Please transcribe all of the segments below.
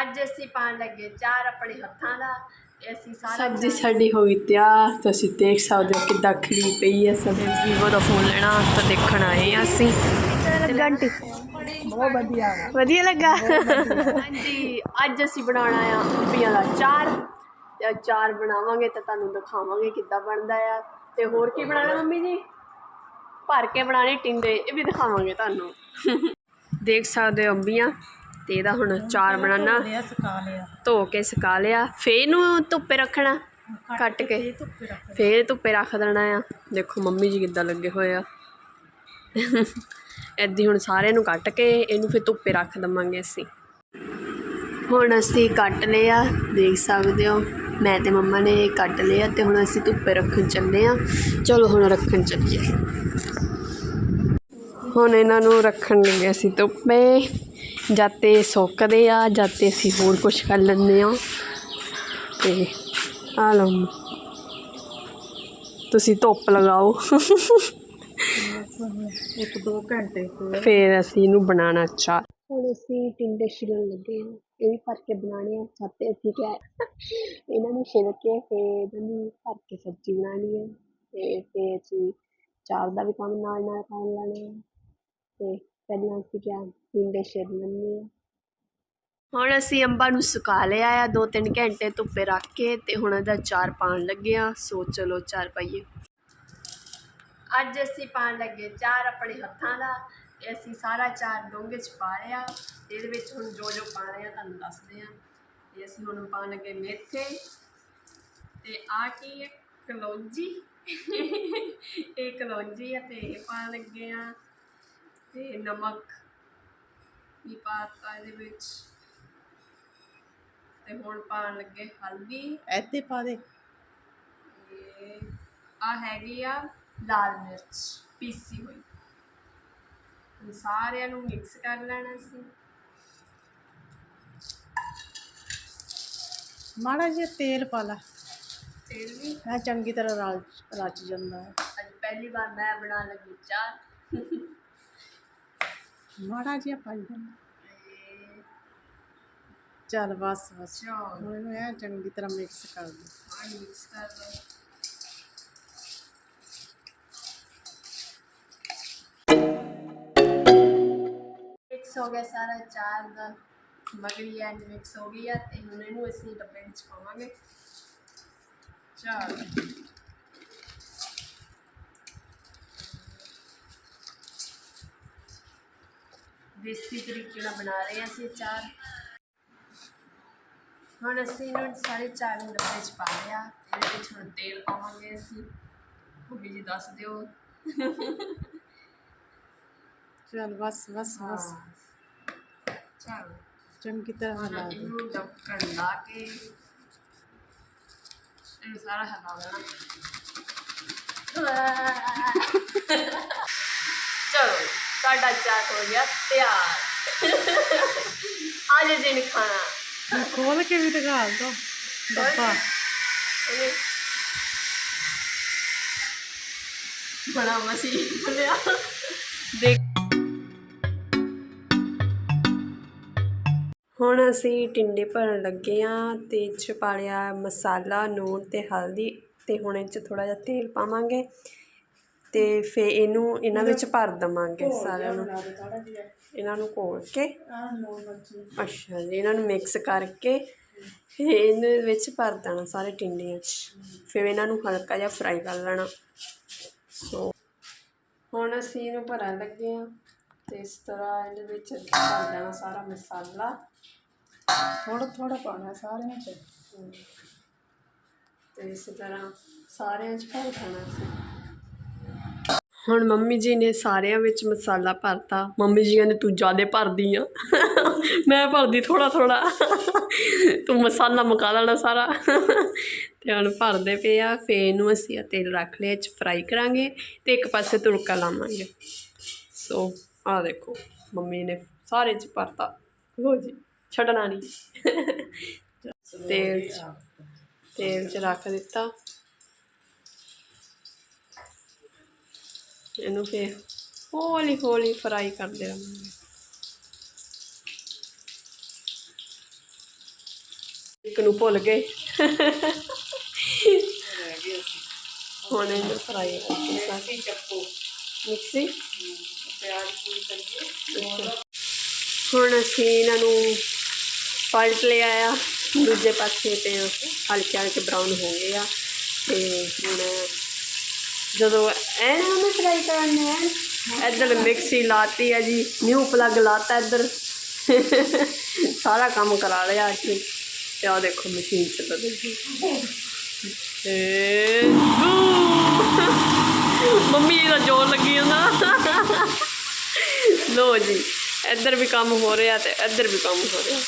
ਅੱਜ ਅਸੀਂ ਪਾਣ ਲੱਗੇ ਚਾਰ ਆਪਣੇ ਹੱਥਾਂ ਦਾ ਤੇ ਅਸੀਂ ਸਾਰਾ ਸਬਜ਼ੀ ਸਾਡੀ ਹੋ ਗਈ ਤਿਆਰ ਤੁਸੀਂ ਦੇਖ ਸਕਦੇ ਹੋ ਕਿੱਦਾਂ ਖੜੀ ਪਈ ਹੈ ਸਭ। ਵੀਵੋ ਦਾ ਫੋਨ ਲੈਣਾ ਤਾਂ ਦੇਖਣ ਆਏ ਹਾਂ ਅਸੀਂ। ਘੰਟੀ। ਬਹੁਤ ਵਧੀਆ। ਵਧੀਆ ਲੱਗਾ। ਹਾਂਜੀ ਅੱਜ ਅਸੀਂ ਬਣਾਉਣਾ ਆ ਅੰਬੀਆਂ ਦਾ ਚਾਰ ਤੇ ਅਚਾਰ ਬਣਾਵਾਂਗੇ ਤਾਂ ਤੁਹਾਨੂੰ ਦਿਖਾਵਾਂਗੇ ਕਿੱਦਾਂ ਬਣਦਾ ਆ। ਤੇ ਹੋਰ ਕੀ ਬਣਾਉਣਾ ਮੰਮੀ ਜੀ? ਭਰ ਕੇ ਬਣਾਣੇ ਟਿੰਡੇ ਇਹ ਵੀ ਦਿਖਾਵਾਂਗੇ ਤੁਹਾਨੂੰ। ਦੇਖ ਸਕਦੇ ਹੋ ਅੰਬੀਆਂ। ਤੇ ਇਹਦਾ ਹੁਣ ਅਚਾਰ ਬਣਾਉਣਾ। ਲਿਆ ਸੁਕਾ ਲਿਆ। ਧੋ ਕੇ ਸੁਕਾ ਲਿਆ। ਫੇਰ ਨੂੰ ਧੁੱਪੇ ਰੱਖਣਾ ਕੱਟ ਕੇ ਧੁੱਪੇ ਰੱਖ ਫੇਰ ਧੁੱਪੇ ਰੱਖ ਦੇਣਾ ਆ। ਦੇਖੋ ਮੰਮੀ ਜੀ ਕਿੱਦਾਂ ਲੱਗੇ ਹੋਏ ਆ। ਐਦੀ ਹੁਣ ਸਾਰਿਆਂ ਨੂੰ ਕੱਟ ਕੇ ਇਹਨੂੰ ਫਿਰ ਧੁੱਪੇ ਰੱਖ ਦਵਾਂਗੇ ਅਸੀਂ। ਹੁਣ ਅਸੀਂ ਕੱਟ ਲਿਆ ਦੇਖ ਸਕਦੇ ਹੋ। ਮੈਂ ਤੇ ਮੰਮਾ ਨੇ ਕੱਟ ਲਿਆ ਤੇ ਹੁਣ ਅਸੀਂ ਧੁੱਪੇ ਰੱਖਣ ਚੱਲੇ ਆ। ਚਲੋ ਹੁਣ ਰੱਖਣ ਚੱਲੀਏ। ਹੁਣ ਇਹਨਾਂ ਨੂੰ ਰੱਖਣ ਲੱਗੇ ਅਸੀਂ ਧੁੱਪੇ। ਜਾਤੇ ਸੁੱਕਦੇ ਆ ਜਾਤੇ ਅਸੀਂ ਹੋਰ ਕੁਝ ਕਰ ਲੈਂਦੇ ਆ ਤੇ ਆ ਲਓ। ਤੁਸੀਂ ਧੁੱਪ ਲਗਾਓ। ਇੱਕ ਦੋ ਘੰਟੇ ਤੇ ਫਿਰ ਅਸੀਂ ਇਹਨੂੰ ਬਣਾਉਣਾ ਚਾਹ ਹੁਣ ਅਸੀਂ ਟਿੰਡੇ ਛਿਲਣ ਲੱਗੇ ਹਾਂ। ਇਹ ਵੀ ਭਰ ਕੇ ਬਣਾਉਣੇ ਆ। ਸਾਤੇ ਅਸੀਂ ਕਿਹਾ ਇਹਨਾਂ ਨੂੰ ਛਿਲ ਕੇ ਫਿਰ ਇਹਨਾਂ ਨੂੰ ਭਰ ਕੇ ਸਬਜ਼ੀ ਬਣਾਉਣੀ ਹੈ ਤੇ ਫਿਰ ਅਸੀਂ ਚਾਰ ਦਾ ਵੀ ਕੰਮ ਨਾਲ ਨਾਲ ਕਰ ਲੈਣਾ ਹੈ ਤੇ ਪਹਿਲਾਂ ਅਸੀਂ ਕਿਹਾ? ਟਿੰਡੇ ਛਿਲ ਲੈਂਦੇ ਹਾਂ ਹੁਣ ਅਸੀਂ ਅੰਬਾਂ ਨੂੰ ਸੁਕਾ ਲਿਆ ਆ ਦੋ ਤਿੰਨ ਘੰਟੇ ਧੁੱਪੇ ਰੱਖ ਕੇ ਤੇ ਹੁਣ ਇਹਦਾ ਚਾਰ ਪਾਣ ਲੱਗੇ ਆ। ਸੋ ਚਲੋ ਚਾਰ ਪਾਈਏ। ਅੱਜ ਅਸੀਂ ਪਾਣ ਲੱਗੇ ਚਾਰ ਆਪਣੇ ਹੱਥਾਂ ਦਾ ਤੇ ਅਸੀਂ ਸਾਰਾ ਚਾਰ ਡੋਂਗੇ ਚ ਪਾ ਲਿਆ। ਤੇ ਇਹਦੇ ਵਿੱਚ ਹੁਣ ਜੋ ਜੋ ਪਾ ਰਹੇ ਆ ਤੁਹਾਨੂੰ ਦੱਸਦੇ ਆ। ਤੇ ਅਸੀਂ ਹੁਣ ਪਾਣ ਲੱਗੇ ਮੇਥੇ ਤੇ ਆ ਕੀ ਹੈ? ਕਲੌਂਜੀ। ਇਹ ਕਲੌਂਜੀ ਆ ਤੇ ਇਹ ਪਾਣ ਲੱਗੇ ਆ ਤੇ ਨਮਕ ਵੀ ਪਾਤਾ ਇਹਦੇ ਵਿੱਚ। ਤੇ ਹੁਣ ਪਾਣ ਲੱਗੇ ਹਲਦੀ। ਐਤੇ ਪਾ ਦੇ। ਤੇ ਆ ਹੈਗੀ ਆ ਲਾਲ ਮਿਰਚ ਪੀਸੀ ਹੋਈ। ਹੁਣ ਸਾਰਿਆਂ ਨੂੰ ਮਿਕਸ ਕਰ ਲੈਣਾ ਸੀ। ਮਾੜਾ ਜਿਹਾ ਤੇਲ ਪਾ ਲੈ। ਤੇਲ ਵੀ? ਇਹ ਚੰਗੀ ਤਰ੍ਹਾਂ ਰਲ ਰਚ ਜਾਂਦਾ। ਹੈ ਅੱਜ ਪਹਿਲੀ ਵਾਰ ਮੈਂ ਬਣਾ ਲੱਗੀ ਚਾਹ। ਮਾੜਾ ਜਿਹਾ ਪਾਈ ਦੇ ਤੇ ਚੱਲ ਬਸ ਬਸ। ਚਾਹ ਹੁਣ ਇਹਨੂੰ ਇਹ ਚੰਗੀ ਤਰ੍ਹਾਂ ਮਿਕਸ ਕਰ ਦੇ ਹਾਂ ਮਿਕਸ ਕਰ ਦੋ ਮਿਕਸ ਹੋ ਗਿਆ ਸਾਰਾ ਚਾਰ ਦਾ। ਸਮਗਰੀ ਐ ਮਿਕਸ ਹੋ ਗਈ ਆ ਤੇ ਹੁਣ ਇਹਨੂੰ ਅਸੀਂ ਡੱਬੇ ਵਿੱਚ ਪਾਵਾਂਗੇ। ਚਾਰ ਦੇਸੀ ਤਰੀਕੇ ਨਾਲ ਬਣਾ ਰਹੇ ਹਾਂ ਅਸੀਂ ਚਾਰ ਹੁਣ ਅਸੀਂ ਇਹਨੂੰ ਸਾਰੇ ਚਾਰ ਨੂੰ ਡੱਬੇ 'ਚ ਪਾ ਲਿਆ ਇਹਦੇ ਵਿੱਚ ਹੁਣ ਤੇਲ ਪਾਵਾਂਗੇ ਅਸੀਂ। ਮੰਮੀ ਜੀ ਦੱਸ ਦਿਓ। ਚੱਲ ਬਸ ਬਸ ਬਸ। ਚਲ। ਚੰਗੀ ਤਰ੍ਹਾਂ ਹਿਲਾ ਦੇ। ਇਹਨੂੰ ਢੱਕਣ ਲਾ ਕੇ ਇਹਨੂੰ ਸਾਰਾ ਹਿਲਾ ਦੇਣਾ। ਚਲੋ। ਸਾਡਾ ਚਾਟ ਹੋ ਗਿਆ ਤਿਆਰ। ਅੱਜ ਦਿਨ ਖਾਣਾ। ਖੋਲ ਕੇ ਵੀ ਦਿਖਾ ਦੋ। ਡੱਬਾ ਬੜਾ ਮਸੀ ਲਿਆ ਦੇਖ। ਹੁਣ ਅਸੀਂ ਟਿੰਡੇ ਭਰਨ ਲੱਗੇ ਆ ਤੇ 'ਚ ਪਾ ਲਿਆ ਮਸਾਲਾ ਨੂਣ ਤੇ ਹਲਦੀ ਤੇ ਹੁਣ ਇਹ 'ਚ ਥੋੜਾ ਜਿਹਾ ਤੇਲ ਪਾਵਾਂਗੇ। ਤੇ ਫੇ ਇਹਨੂੰ ਇਹਨਾਂ ਵਿੱਚ ਭਰ ਦਵਾਂਗੇ ਸਾਰਿਆਂ ਨੂੰ। ਇਹਨਾਂ ਨੂੰ ਘੋਲ ਕੇ। ਅੱਛਾ ਜੀ ਇਹਨਾਂ ਨੂੰ ਮਿਕਸ ਕਰਕੇ ਫਿਰ ਇਹਦੇ ਵਿੱਚ ਭਰ ਦੇਣਾ ਸਾਰੇ ਟਿੰਡਿਆਂ 'ਚ। ਫਿਰ ਇਹਨਾਂ ਨੂੰ ਹਲਕਾ ਜਿਹਾ ਫਰਾਈ ਕਰ ਲੈਣਾ। ਸੋ ਹੁਣ ਅਸੀਂ ਇਹਨੂੰ ਭਰਨ ਲੱਗੇ ਆ ਤੇ ਇਸ ਤਰ੍ਹਾਂ ਇਹਦੇ ਵਿੱਚ ਭਰ ਦੇਣਾ ਸਾਰਾ ਮਸਾਲਾ। ਥੋੜਾ ਥੋੜਾ ਪਾਣਾ ਸਾਰਿਆਂ ਚ। ਤੇ ਇਸ ਤਰ੍ਹਾਂ ਸਾਰਿਆਂ 'ਚ ਭਰ ਦੇਣਾ ਸੀ ਹੁਣ ਮੰਮੀ ਜੀ ਨੇ ਸਾਰਿਆਂ ਵਿੱਚ ਮਸਾਲਾ ਭਰਤਾ। ਮੰਮੀ ਜੀ ਕਹਿੰਦੇ ਤੂੰ ਜ਼ਿਆਦਾ ਭਰਦੀ ਆ। ਮੈਂ ਭਰਦੀ ਥੋੜਾ ਥੋੜਾ ਤੂੰ ਮਸਾਲਾ ਮੁਕਾ ਲੈਣਾ ਸਾਰਾ। ਤੇ ਹੁਣ ਭਰਦੇ ਪਏ ਆ। ਫੇਰ ਇਹਨੂੰ ਅਸੀਂ ਤੇਲ ਰੱਖ ਲਿਆ 'ਚ ਫਰਾਈ ਕਰਾਂਗੇ ਤੇ ਇੱਕ ਪਾਸੇ ਤੁੜਕਾ ਲਾਵਾਂਗੇ। ਸੋ ਆ ਦੇਖੋ, ਮੰਮੀ ਨੇ ਸਾਰੇ 'ਚ ਭਰਤਾ। ਲੋ ਜੀ, ਛੱਡਣਾ ਨਹੀਂ ਤੇਲ 'ਚ ਤੇਲ 'ਚ ਰੱਖ ਦਿੱਤਾ। ਇਹਨੂੰ ਫਿਰ ਹੌਲੀ ਹੌਲੀ ਫਰਾਈ ਕਰਦੇ ਰਹਾਂਗੇ ਇੱਕ ਨੂੰ ਭੁੱਲ ਗਏ। ਹੁਣ ਇਹਨੂੰ ਫਰਾਈ ਕਰਕੇ ਸਾਰੀ। ਚੱਪੂ ਮਿਕਸੀ? ਪਿਆਜ਼ ਪੂਰੀ ਕਰੀਏ ਹੁਣ ਅਸੀਂ ਇਹਨਾਂ ਨੂੰ ਪਲਟ ਲਿਆ ਆ। ਦੂਜੇ ਪਾਸੇ ਤੇ ਹਲਕੇ ਹਲਕੇ ਬਰਾਊਨ ਹੋ ਗਏ ਆ। ਤੇ ਹੁਣ ਜਦੋਂ ਐਨ ਨੂੰ ਫਰਾਈ ਕਰਨੇ ਆ ਇੱਧਰ ਮਿਕਸੀ ਲਾਤੀ ਆ ਜੀ ਨਿਊ ਪਲੱਗ ਲਾਤਾ ਇੱਧਰ। ਸਾਰਾ ਕੰਮ ਕਰਾ ਲਿਆ ਅਸੀਂ। ਤੇ ਆ ਦੇਖੋ ਮਸ਼ੀਨ ਚੱਲ ਰਹੀ ਏ ਮੰਮੀ ਦਾ ਜੋਰ ਲੱਗੀ ਜਾਂਦਾ। ਲੋ ਜੀ, ਇੱਧਰ ਵੀ ਕੰਮ ਹੋ ਰਿਹਾ ਤੇ ਇੱਧਰ ਵੀ ਕੰਮ ਹੋ ਰਿਹਾ।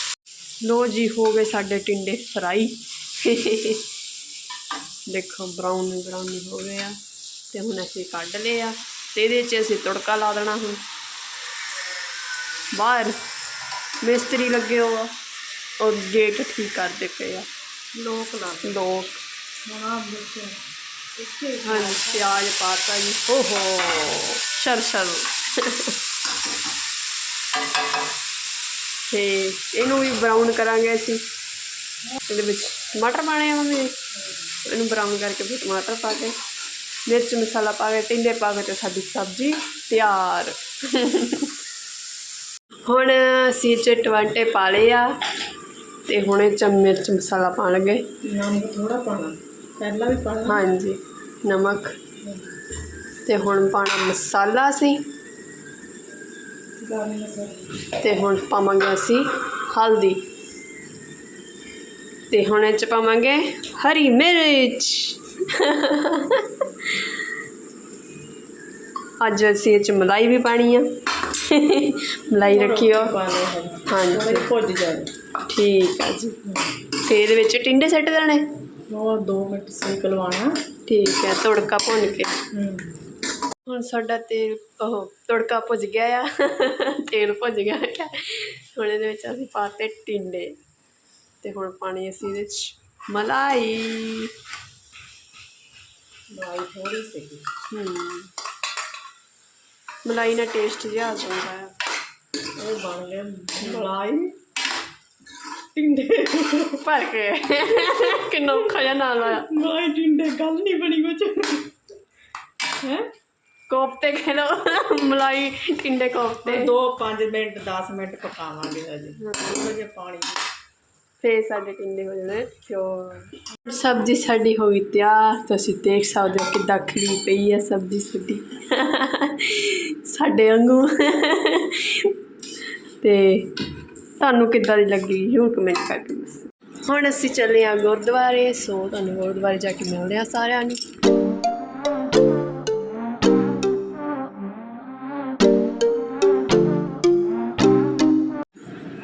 ਲੋ ਜੀ, ਹੋ ਗਏ ਸਾਡੇ ਟਿੰਡੇ ਫਰਾਈ। ਦੇਖੋ ਬਰਾਊਨ ਬਰਾਊਨ ਹੋ ਗਏ ਆ। ਤੇ ਹੁਣ ਅਸੀਂ ਕੱਢ ਲਏ ਆ ਤੇ ਇਹਦੇ 'ਚ ਅਸੀਂ ਤੜਕਾ ਲਾ ਦੇਣਾ ਹੁਣ। ਬਾਹਰ ਮਿਸਤਰੀ ਲੱਗੇ ਹੋ ਆ ਉਹ ਗੇਟ ਠੀਕ ਕਰਦੇ ਪਏ ਆ। ਲੋਕ ਲਾ ਲੋਕ। ਹਾਂਜੀ ਪਿਆਜ਼ ਪਾਤਾ ਜੀ। ਓਹੋ ਸ਼ਰ ਸ਼ਰ ਤੇ ਇਹਨੂੰ ਵੀ ਬਰਾਊਨ ਕਰਾਂਗੇ ਅਸੀਂ। ਇਹਦੇ ਵਿੱਚ ਟਮਾਟਰ ਪਾਣੇ ਆ ਮੰਮੀ। ਇਹਨੂੰ ਬਰਾਊਨ ਕਰਕੇ ਫਿਰ ਟਮਾਟਰ ਪਾ ਕੇ। ਮਿਰਚ ਮਸਾਲਾ ਪਾ ਕੇ ਟਿੰਡੇ ਪਾ ਕੇ ਤੇ ਸਾਡੀ ਸਬਜ਼ੀ ਤਿਆਰ। ਹੁਣ ਅਸੀਂ ਚ ਟਵਾਂਟੇ ਪਾ ਲਏ ਆ ਤੇ ਹੁਣ ਇਹ ਚ ਮਿਰਚ ਮਸਾਲਾ ਪਾਣ ਲੱਗੇ। ਨਮਕ ਥੋੜਾ ਪਾਣਾ ਪਹਿਲਾਂ ਵੀ ਪਾਣਾ ਹਾਂਜੀ ਨਮਕ। ਤੇ ਹੁਣ ਪਾਣਾ ਮਸਾਲਾ ਸੀ ਤੇ ਹੁਣ ਪਾਵਾਂਗੇ ਅਸੀਂ ਹਲਦੀ। ਤੇ ਹੁਣ ਇਹ ਚ ਪਾਵਾਂਗੇ ਹਰੀ ਮਿਰਚ। ਅੱਜ ਅਸੀਂ ਇਹ ਚ ਮਲਾਈ ਵੀ ਪਾਣੀ ਆ। ਮਲਾਈ ਰੱਖਿਓ। ਹੈ ਹਾਂਜੀ। ਭੁੱਜ ਜਾਏ। ਠੀਕ ਆ ਜੀ। ਤੇ ਇਹਦੇ ਵਿੱਚ ਟਿੰਡੇ ਸੱਟ ਦੇਣੇ? ਉਹ 2 ਮਿੰਟ ਸੇਕ ਲਵਾਣਾ ਠੀਕ ਹੈ ਤੜਕਾ ਭੁੰਨ ਕੇ। ਹੂੰ। ਹੁਣ ਸਾਡਾ ਤੇਲ ਉਹ ਤੜਕਾ ਭੁੱਜ ਗਿਆ ਆ। ਤੇਲ ਭੁੱਜ ਗਿਆ ਹੈ ਹੁਣ ਇਹਦੇ ਵਿੱਚ ਅਸੀਂ ਪਾਤੇ ਟਿੰਡੇ। ਤੇ ਹੁਣ ਪਾਣੀ ਅਸੀਂ ਇਹਦੇ ਵਿੱਚ ਮਲਾਈ। ਦਵਾਈ ਥੋੜੀ ਸੀ ਹਮ ਮਲਾਈ ਨਾਲ ਟੇਸਟ ਜਿਹਾ ਆ ਜਾਂਦਾ ਆ। ਉਹ ਬਣ ਗਿਆ ਮਲਾਈ। ਟਿੰਡੇ। ਭਰ ਕੇ। ਕਿੰਨਾ ਔਖਾ ਜਿਹਾ ਨਾਲ ਆਇਆ। ਮਲਾਈ ਟਿੰਡੇ ਗੱਲ ਨਹੀਂ ਬਣੀ ਕੁਝ ਹੈ? ਕੋਫਤੇ ਕਹਿ ਲਓ। ਮਲਾਈ ਟਿੰਡੇ ਕੋਫਤੇ। 2 5 ਮਿੰਟ 10 ਮਿੰਟ ਪਕਾਵਾਂਗੇ ਥੋੜਾ ਜਿਹਾ ਪਾਣੀ। ਫੇਰ ਸਾਡੇ ਟਿੰਡੇ ਹੋ ਜਾਣੇ? ਪਿਓਰ ਸਬਜ਼ੀ ਸਾਡੀ ਹੋ ਗਈ ਤਿਆਰ, ਤੁਸੀਂ ਦੇਖ ਸਕਦੇ ਹੋ ਕਿੱਦਾਂ ਖੜੀ ਪਈ ਹੈ ਸਬਜ਼ੀ ਸਾਡੀ। ਸਾਡੇ ਵਾਂਗੂ। ਤੇ ਤੁਹਾਨੂੰ ਕਿੱਦਾਂ ਦੀ ਲੱਗੀ? ਜ਼ਰੂਰ ਕਮੈਂਟ ਕਰਕੇ ਦੱਸੋ। ਹੁਣ ਅਸੀਂ ਚੱਲੇ ਆ ਗੁਰਦੁਆਰੇ, ਸੋ ਤੁਹਾਨੂੰ ਗੁਰਦੁਆਰੇ ਜਾ ਕੇ ਮਿਲਦੇ ਆ ਸਾਰਿਆਂ ਨੂੰ।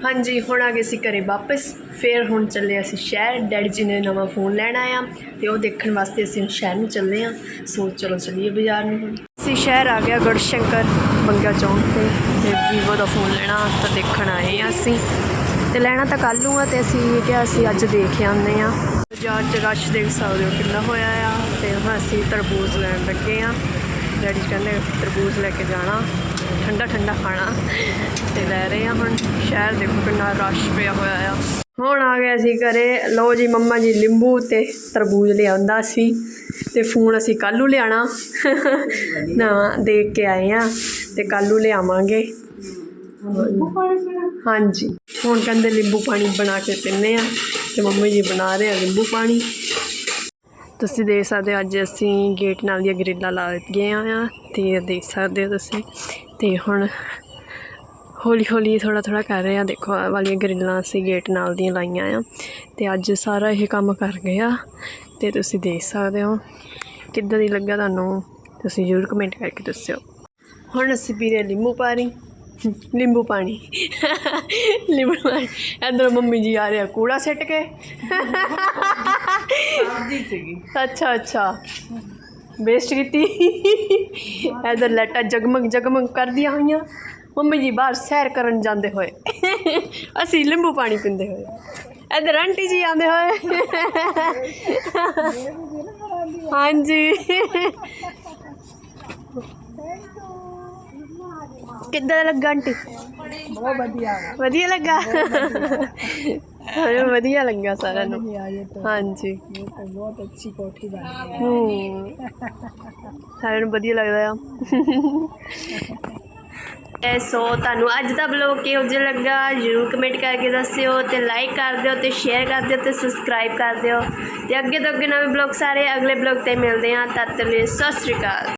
ਹਾਂਜੀ, ਹੁਣ ਆ ਗਏ ਸੀ ਘਰੇ ਵਾਪਸ। ਫਿਰ ਹੁਣ ਚੱਲੇ ਅਸੀਂ ਸ਼ਹਿਰ। ਡੈਡੀ ਜੀ ਨੇ ਨਵਾਂ ਫੋਨ ਲੈਣਾ ਆ ਤੇ ਉਹ ਦੇਖਣ ਵਾਸਤੇ ਅਸੀਂ ਹੁਣ ਸ਼ਹਿਰ ਨੂੰ ਚੱਲੇ ਆ ਸੋ ਚਲੋ ਚੱਲੀਏ ਬਾਜ਼ਾਰ ਨੂੰ ਅਸੀਂ ਸ਼ਹਿਰ ਆ ਗਿਆ ਗੁਰਸ਼ੰਕਰ ਬੰਗਾ ਚੌਂਕ ਤੇ। ਤੇ ਵੀਵੋ ਦਾ ਫੋਨ ਲੈਣਾ ਤਾਂ ਦੇਖਣ ਆਏ ਆ ਅਸੀਂ। ਤੇ ਲੈਣਾ ਤਾਂ ਕੱਲ ਨੂੰ ਆ ਤੇ ਅਸੀਂ ਕਿਹਾ ਅਸੀਂ ਅੱਜ ਦੇਖ ਆਉਂਦੇ ਆ ਬਾਜ਼ਾਰ 'ਚ ਰਸ਼ ਦੇਖ ਸਕਦੇ ਹੋ ਕਿੰਨਾ ਹੋਇਆ ਆ। ਤੇ ਹੁਣ ਅਸੀਂ ਤਰਬੂਜ਼ ਲੈਣ ਲੱਗੇ ਆ ਡੈਡੀ ਕਹਿੰਦੇ ਤਰਬੂਜ਼ ਲੈ ਕੇ ਜਾਣਾ। ਠੰਡਾ ਠੰਡਾ ਖਾਣਾ। ਤੇ ਲੈ ਰਹੇ ਆ ਹੁਣ ਸ਼ਹਿਰ। ਦੇਖੋ ਕਿੰਨਾ ਰਸ਼ ਪਿਆ ਹੋਇਆ ਆ। ਹੁਣ ਆ ਗਏ ਅਸੀਂ ਘਰੇ। ਲਓ ਜੀ, ਮੰਮਾ ਜੀ ਲਿੰਬੂ ਤੇ ਤਰਬੂਜ ਲਿਆਉਂਦਾ ਸੀ। ਤੇ ਫੋਨ ਅਸੀਂ ਕੱਲ੍ਹ ਨੂੰ ਲਿਆਣਾ ਨਾ ਦੇਖ ਕੇ ਆਏ ਆ। ਤੇ ਕੱਲ੍ਹ ਨੂੰ ਲਿਆਵਾਂਗੇ। ਹਾਂਜੀ। ਹੁਣ ਕਹਿੰਦੇ ਲਿੰਬੂ ਪਾਣੀ ਬਣਾ ਕੇ ਪੀਂਦੇ ਆ। ਤੇ ਮੰਮੀ ਜੀ ਬਣਾ ਰਹੇ ਆ ਲਿੰਬੂ ਪਾਣੀ। ਤੁਸੀਂ ਦੇਖ ਸਕਦੇ ਹੋ, ਅੱਜ ਅਸੀਂ ਗੇਟ ਨਾਲ ਦੀਆਂ ਗਰਿੱਲਾਂ ਲਾ ਦਿੱਤੀਆਂ ਆ। ਤੇ ਦੇਖ ਸਕਦੇ ਹੋ ਤੁਸੀਂ। ਤੇ ਹੁਣ ਹੌਲੀ ਹੌਲੀ ਥੋੜਾ ਥੋੜਾ ਕਰ ਰਹੇ ਆ ਦੇਖੋ ਆਹ ਵਾਲੀਆਂ ਗਰਿੱਲਾਂ ਅਸੀਂ ਗੇਟ ਨਾਲ ਦੀਆਂ ਲਾਈਆਂ ਆ ਤੇ ਅੱਜ ਸਾਰਾ ਇਹ ਕੰਮ ਕਰ ਗਏ ਆ ਤੇ ਤੁਸੀਂ ਦੇਖ ਸਕਦੇ ਹੋ ਕਿੱਦਾਂ ਦੀ ਲੱਗਾ ਤੁਹਾਨੂੰ। ਤੁਸੀਂ ਜ਼ਰੂਰ ਕਮੈਂਟ ਕਰਕੇ ਦੱਸਿਓ। ਹੁਣ ਅਸੀਂ ਪੀ ਰਹੇ ਨਿੰਬੂ ਪਾਣੀ। ਨਿੰਬੂ ਪਾਣੀ। ਨਿੰਬੂ ਪਾਣੀ। ਇੱਧਰ ਮੰਮੀ ਜੀ ਆ ਰਹੇ ਆ ਕੂੜਾ ਸਿੱਟ ਕੇ। ਸੀਗੀ। ਅੱਛਾ ਅੱਛਾ। ਵੇਸਟ ਕੀਤੀ। ਇਧਰ ਲੈਟਾ ਜਗਮਗ ਜਗਮਗ ਕਰਦੀਆਂ ਹੋਈਆਂ। ਮੰਮੀ ਜੀ ਬਾਹਰ ਸੈਰ ਕਰਨ ਜਾਂਦੇ ਹੋਏ। ਅਸੀਂ ਲਿੰਬੂ ਪਾਣੀ ਪੀਂਦੇ ਹੋਏ। ਇਧਰ ਆਂਟੀ ਜੀ ਆਉਂਦੇ ਹੋਏ। ਹਾਂਜੀ। ਕਿੱਦਾਂ ਲੱਗਾ ਆਂਟੀ? ਬਹੁਤ ਵਧੀਆ। ਵਧੀਆ ਲੱਗਾ। ਸਾਨੂੰ ਵਧੀਆ ਲੱਗਾ ਸਾਰਿਆਂ ਨੂੰ। ਹਾਂਜੀ ਬਹੁਤ ਅੱਛੀ ਕੋਠੀ ਬਣੀ ਹੈ। ਸਾਰਿਆਂ ਨੂੰ ਵਧੀਆ ਲੱਗਦਾ ਆ। ਐ ਸੋ ਤੁਹਾਨੂੰ ਅੱਜ ਦਾ ਬਲੌਗ ਕਿਹੋ ਜਿਹਾ ਲੱਗਾ ਜਰੂਰ ਕਮੈਂਟ ਕਰਕੇ ਦੱਸਿਓ ਤੇ ਲਾਈਕ ਕਰ ਦਿਓ ਤੇ ਸ਼ੇਅਰ ਕਰ ਦਿਓ ਤੇ ਸਬਸਕ੍ਰਾਈਬ ਕਰ ਦਿਓ। ਤੇ ਅੱਗੇ ਤੋਂ ਅੱਗੇ ਨਵੇਂ ਬਲੌਗ ਸਾਰੇ ਅਗਲੇ ਬਲੌਗ ਤੇ ਮਿਲਦੇ ਆ ਤਦ ਤੱਕ ਲਈ ਸਤਿ ਸ਼੍ਰੀ ਅਕਾਲ।